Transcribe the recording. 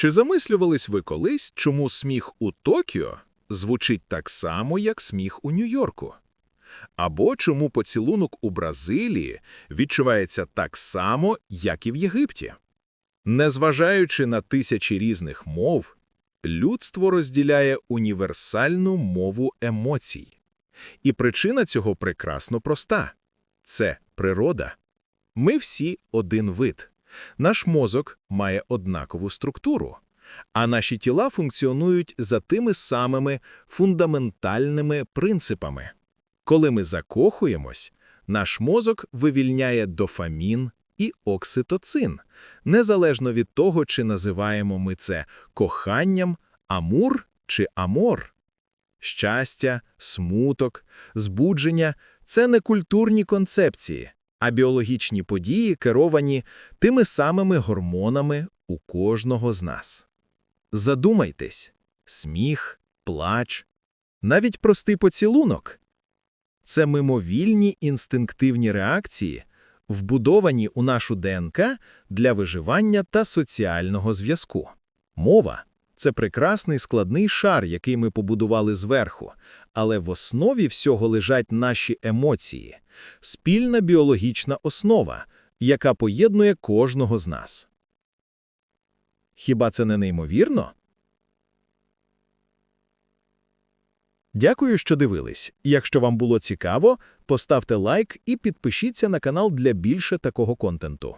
Чи замислювались ви колись, чому сміх у Токіо звучить так само, як сміх у Нью-Йорку? Або чому поцілунок у Бразилії відчувається так само, як і в Єгипті? Незважаючи на тисячі різних мов, людство розділяє універсальну мову емоцій. І причина цього прекрасно проста – це природа. Ми всі один вид. Наш мозок має однакову структуру, а наші тіла функціонують за тими самими фундаментальними принципами. Коли ми закохуємось, наш мозок вивільняє дофамін і окситоцин, незалежно від того, чи називаємо ми це коханням, амур чи амор. Щастя, смуток, збудження – це не культурні концепції, а біологічні події, керовані тими самими гормонами у кожного з нас. Задумайтесь – сміх, плач, навіть простий поцілунок – це мимовільні інстинктивні реакції, вбудовані у нашу ДНК для виживання та соціального зв'язку. Мова – це прекрасний складний шар, який ми побудували зверху, але в основі всього лежать наші емоції – спільна біологічна основа, яка поєднує кожного з нас. Хіба це не неймовірно? Дякую, що дивились. Якщо вам було цікаво, поставте лайк і підпишіться на канал для більше такого контенту.